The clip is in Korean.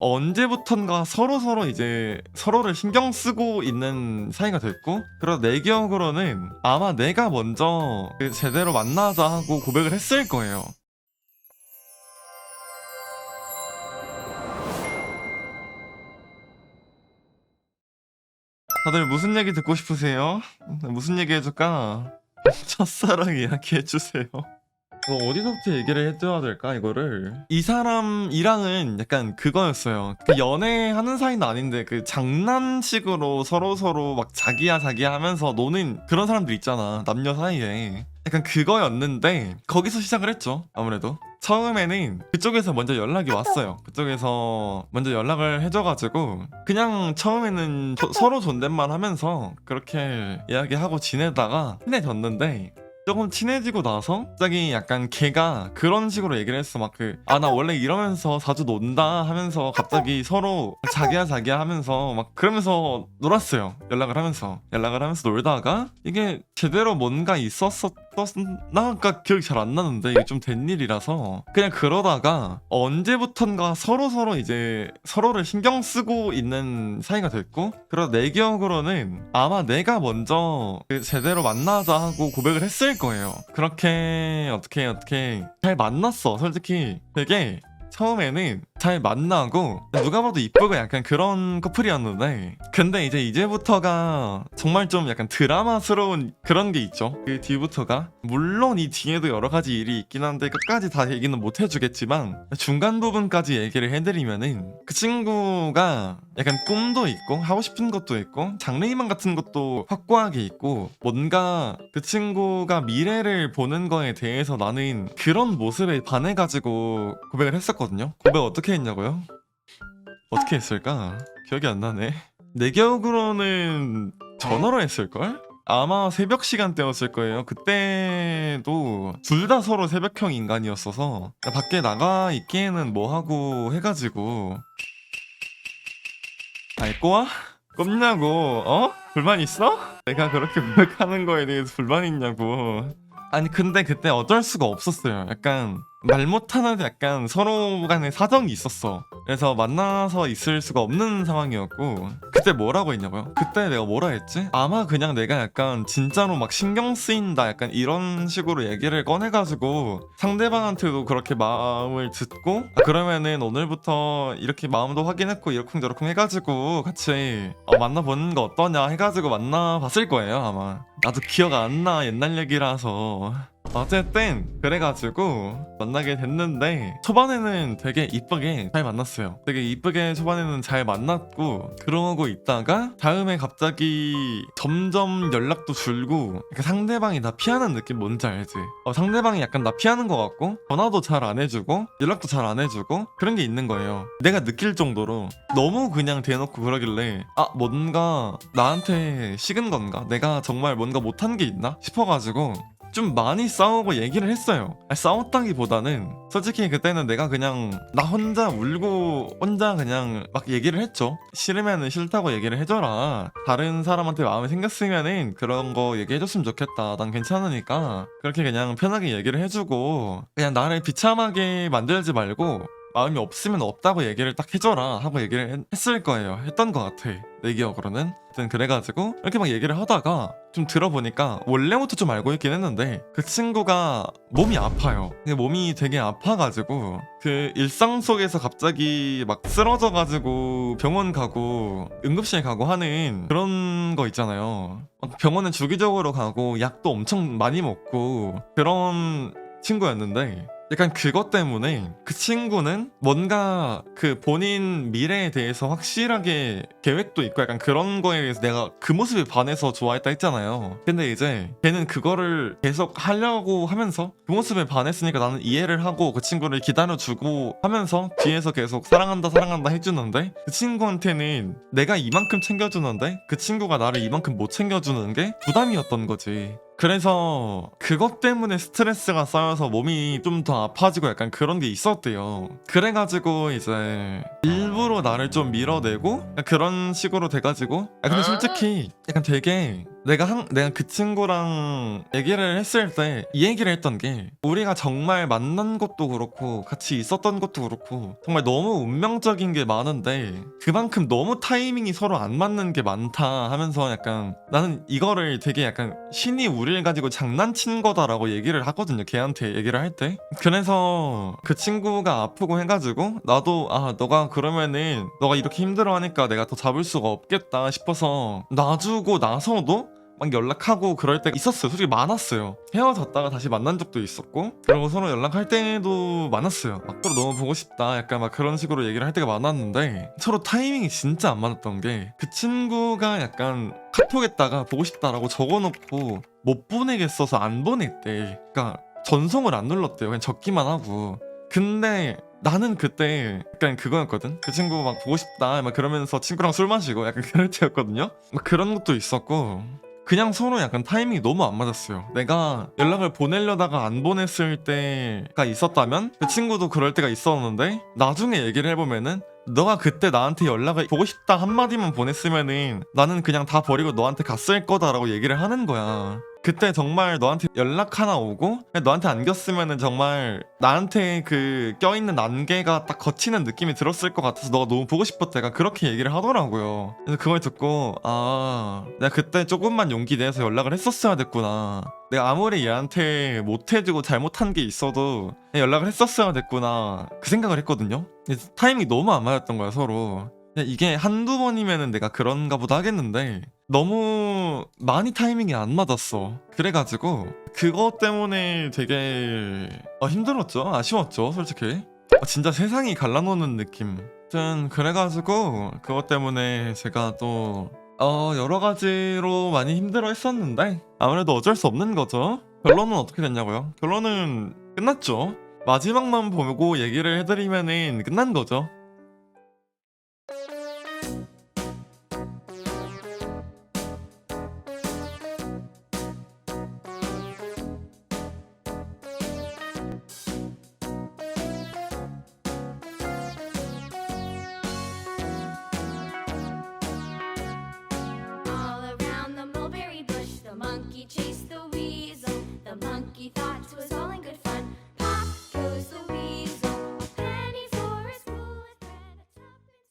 언제부턴가 서로 서로 이제 서로를 신경 쓰고 있는 사이가 됐고 그리고 내 기억으로는 아마 내가 먼저 그 제대로 만나자 하고 고백을 했을 거예요. 다들 무슨 얘기 듣고 싶으세요? 무슨 얘기 해줄까? 첫사랑 이야기 해주세요. 뭐 어디서부터 얘기를 해줘야 될까 이거를? 이 사람이랑은 약간 그거였어요. 그 연애하는 사이는 아닌데 그 장난식으로 서로 서로 막 자기야 자기야 하면서 노는 그런 사람들 있잖아 남녀 사이에. 약간 그거였는데 거기서 시작을 했죠 아무래도. 처음에는 그쪽에서 먼저 연락이 왔어요. 그쪽에서 먼저 연락을 해줘가지고 그냥 처음에는 저- 서로 존댓말 하면서 그렇게 이야기하고 지내다가 친해졌는데 조금 친해지고 나서 갑자기 약간 걔가 그런 식으로 얘기를 했어. 막 그 아 나 원래 이러면서 자주 논다 하면서 갑자기 서로 자기야 자기야 하면서 막 그러면서 놀았어요. 연락을 하면서. 연락을 하면서 놀다가 이게 제대로 뭔가 있었었 나가 기억이 잘 안 나는데 이게 좀 된 일이라서 그냥 그러다가 언제부턴가 서로 서로 이제 서로를 신경 쓰고 있는 사이가 됐고 그리고 내 기억으로는 아마 내가 먼저 그 제대로 만나자 하고 고백을 했을 거예요. 그렇게 어떻게 어떻게 잘 만났어. 솔직히 되게 처음에는 잘 만나고 누가 봐도 이쁘고 약간 그런 커플이었는데 근데 이제 이제부터가 정말 좀 약간 드라마스러운 그런 게 있죠. 그 뒤부터가 물론 이 뒤에도 여러 가지 일이 있긴 한데 끝까지 다 얘기는 못 해주겠지만 중간 부분까지 얘기를 해드리면은 그 친구가 약간 꿈도 있고 하고 싶은 것도 있고 장래희망 같은 것도 확고하게 있고 뭔가 그 친구가 미래를 보는 거에 대해서 나는 그런 모습에 반해가지고 고백을 했었거든요. 고백 어떻게 했냐고요? 어떻게 했을까? 기억이 안 나네 내 기억으로는 전화로 했을걸? 아마 새벽 시간대였을 거예요. 그때도 둘 다 서로 새벽형 인간이었어서 밖에 나가 있기에는 뭐 하고 해가지고 알고 와? 꼽냐고 어? 불만 있어? 내가 그렇게 고백하는 거에 대해서 불만 있냐고 아니 근데 그때 어쩔 수가 없었어요 약간 말 못하는 약간 서로 간에 사정이 있었어 그래서 만나서 있을 수가 없는 상황이었고 그때 뭐라고 했냐고요? 그때 내가 뭐라 했지? 아마 그냥 내가 약간 진짜로 막 신경 쓰인다 약간 이런 식으로 얘기를 꺼내가지고 상대방한테도 그렇게 마음을 듣고 아, 그러면은 오늘부터 이렇게 마음도 확인했고 이러쿵저러쿵 해가지고 같이 어, 만나보는 거 어떠냐 해가지고 만나봤을 거예요 아마 나도 기억 안 나 옛날 얘기라서 어쨌든 그래가지고 만나게 됐는데 초반에는 되게 이쁘게 잘 만났어요 되게 이쁘게 초반에는 잘 만났고 그러고 있다가 다음에 갑자기 점점 연락도 줄고 상대방이 나 피하는 느낌 뭔지 알지? 어, 상대방이 약간 나 피하는 것 같고 전화도 잘 안 해주고 연락도 잘 안 해주고 그런 게 있는 거예요 내가 느낄 정도로 너무 그냥 대놓고 그러길래 아 뭔가 나한테 식은 건가? 내가 정말 뭔가 못한 게 있나? 싶어가지고 좀 많이 싸우고 얘기를 했어요. 싸웠다기보다는 솔직히 그때는 내가 그냥 나 혼자 울고 혼자 그냥 막 얘기를 했죠. 싫으면은 싫다고 얘기를 해줘라. 다른 사람한테 마음이 생겼으면은 그런 거 얘기해줬으면 좋겠다. 난 괜찮으니까 그렇게 그냥 편하게 얘기를 해주고 그냥 나를 비참하게 만들지 말고 마음이 없으면 없다고 얘기를 딱 해줘라 하고 얘기를 했- 했을 거예요. 했던 것 같아. 내 기억으로는. 하여튼 그래가지고 이렇게 막 얘기를 하다가 좀 들어보니까 원래부터 좀 알고 있긴 했는데 그 친구가 몸이 아파요. 몸이 되게 아파가지고 그 일상 속에서 갑자기 막 쓰러져가지고 병원 가고 응급실 가고 하는 그런 거 있잖아요. 막 병원에 주기적으로 가고 약도 엄청 많이 먹고 그런 친구였는데 약간 그것 때문에 그 친구는 뭔가 그 본인 미래에 대해서 확실하게 계획도 있고 약간 그런 거에 대해서 내가 그 모습에 반해서 좋아했다 했잖아요. 근데 이제 걔는 그거를 계속 하려고 하면서 그 모습에 반했으니까 나는 이해를 하고 그 친구를 기다려주고 하면서 뒤에서 계속 사랑한다 사랑한다 해주는데 그 친구한테는 내가 이만큼 챙겨주는데 그 친구가 나를 이만큼 못 챙겨주는 게 부담이었던 거지. 그래서 그것 때문에 스트레스가 쌓여서 몸이 좀 더 아파지고 약간 그런 게 있었대요. 그래가지고 이제 일부 일부러 나를 좀 밀어내고 그런 식으로 돼가지고 아 근데 솔직히 약간 되게 내가 한 내가 그 친구랑 얘기를 했을 때 이 얘기를 했던 게 우리가 정말 만난 것도 그렇고 같이 있었던 것도 그렇고 정말 너무 운명적인 게 많은데 그만큼 너무 타이밍이 서로 안 맞는 게 많다 하면서 약간 나는 이거를 되게 약간 신이 우리를 가지고 장난친 거다라고 얘기를 하거든요 걔한테 얘기를 할 때. 그래서 그 친구가 아프고 해가지고 나도 아 너가 그러면은 너가 이렇게 힘들어하니까 내가 더 잡을 수가 없겠다 싶어서 놔주고 나서도 막 연락하고 그럴 때가 있었어요. 솔직히 많았어요. 헤어졌다가 다시 만난 적도 있었고, 그리고 서로 연락할 때도 많았어요. 막 서로 너무 보고 싶다. 약간 막 그런 식으로 얘기를 할 때가 많았는데, 서로 타이밍이 진짜 안 맞았던 게, 그 친구가 약간 카톡에다가 보고 싶다라고 적어놓고 못 보내겠어서 안 보냈대. 그러니까 전송을 안 눌렀대요. 그냥 적기만 하고. 근데 나는 그때 약간 그거였거든. 그 친구 막 보고 싶다 막 그러면서 친구랑 술 마시고 약간 그럴 때였거든요. 막 그런 것도 있었고 그냥 서로 약간 타이밍이 너무 안 맞았어요. 내가 연락을 보내려다가 안 보냈을 때가 있었다면 그 친구도 그럴 때가 있었는데 나중에 얘기를 해보면은 너가 그때 나한테 연락을 보고 싶다 한마디만 보냈으면은 나는 그냥 다 버리고 너한테 갔을 거다라고 얘기를 하는 거야. 그때 정말 너한테 연락 하나 오고 너한테 안겼으면은 정말 나한테 그 껴있는 난개가 딱 거치는 느낌이 들었을 것 같아서 너가 너무 보고 약간 그렇게 얘기를 하더라고요. 그래서 그걸 듣고 아 내가 그때 조금만 용기 내서 연락을 했었어야 됐구나. 내가 아무리 얘한테 못해주고 잘못한 게 있어도 연락을 했었어야 됐구나. 그 생각을 했거든요. 타이밍이 너무 안 맞았던 거야 서로. 이게 한두 번이면은 내가 그런가 보다 하겠는데 너무 많이 타이밍이 안 맞았어. 그래가지고 그것 때문에 되게 어, 힘들었죠. 아쉬웠죠. 솔직히. 아, 진짜 세상이 갈라놓는 느낌. 아무튼 그래가지고 그것 때문에 제가 또 어, 여러 가지로 많이 힘들어 했었는데 아무래도 어쩔 수 없는 거죠. 결론은 어떻게 됐냐고요? 결론은 끝났죠. 마지막만 보고 얘기를 해드리면은 끝난 거죠.